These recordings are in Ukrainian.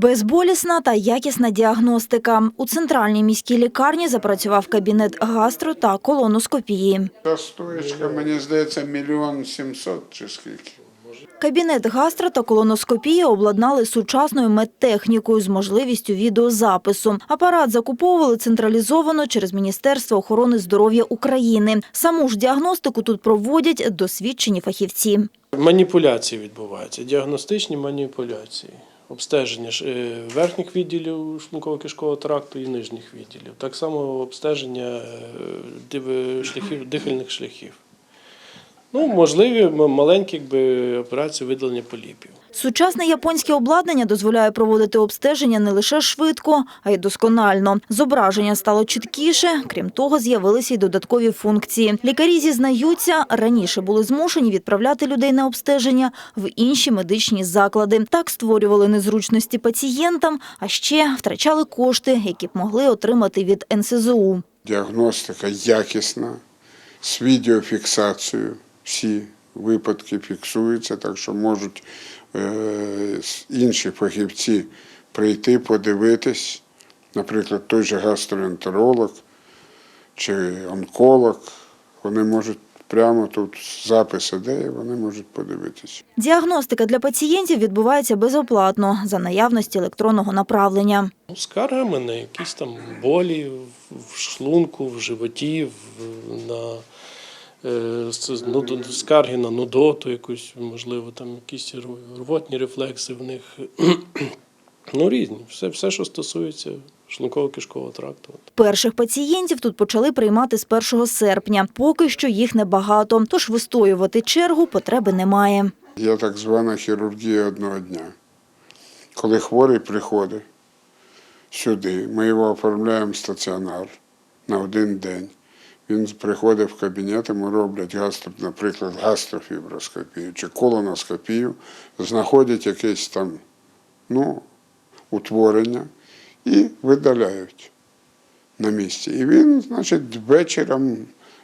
Безболісна та якісна діагностика. У центральній міській лікарні запрацював кабінет гастро та колоноскопії. Та стоечка, мені здається, мільйон сімсот чи скільки. Кабінет гастро та колоноскопії обладнали сучасною медтехнікою з можливістю відеозапису. Апарат закуповували централізовано через Міністерство охорони здоров'я України. Саму ж діагностику тут проводять досвідчені фахівці. Маніпуляції відбуваються, діагностичні маніпуляції, обстеження е, верхніх відділів шлунково-кишкового тракту і нижніх відділів. Так само обстеження е, шляхів, дихальних шляхів. Ну, можливі маленькі якби, операції видалення поліпів. Сучасне японське обладнання дозволяє проводити обстеження не лише швидко, а й досконально. Зображення стало чіткіше, крім того, з'явилися й додаткові функції. Лікарі зізнаються, раніше були змушені відправляти людей на обстеження в інші медичні заклади. Так створювали незручності пацієнтам, а ще втрачали кошти, які б могли отримати від НСЗУ. Діагностика якісна, з відеофіксацією. Всі випадки фіксуються, так що можуть е, інші фахівці прийти, подивитись, наприклад, той же гастроентеролог чи онколог. Вони можуть прямо тут запис іде, вони можуть подивитись. Діагностика для пацієнтів відбувається безоплатно за наявності електронного направлення. Ну, скаргами на якісь там болі в- шлунку, в животі, в- на скарги на нудоту, якусь, можливо, там якісь рвотні рефлекси в них. Ну, різні. Все, все, що стосується шлунково-кишкового тракту. Перших пацієнтів тут почали приймати з 1 серпня. Поки що їх небагато, тож вистоювати чергу потреби немає. Є так звана хірургія одного дня. Коли хворий приходить сюди, ми його оформляємо в стаціонар на один день. Він приходить в кабінет, йому роблять гастро, наприклад, гастрофіброскопію чи колоноскопію, знаходять якесь там ну, утворення і видаляють на місці. І він, значить, вечором,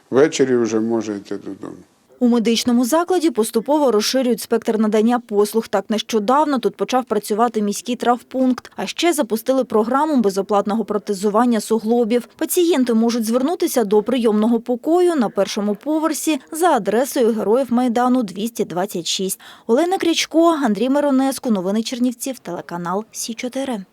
ввечері вже може йти додому. У медичному закладі поступово розширюють спектр надання послуг. Так нещодавно тут почав працювати міський травпункт. А ще запустили програму безоплатного протезування суглобів. Пацієнти можуть звернутися до прийомного покою на першому поверсі за адресою Героїв Майдану 226. Олена Крячко, Андрій Миронеску. Новини Чернівців. Телеканал Сі 4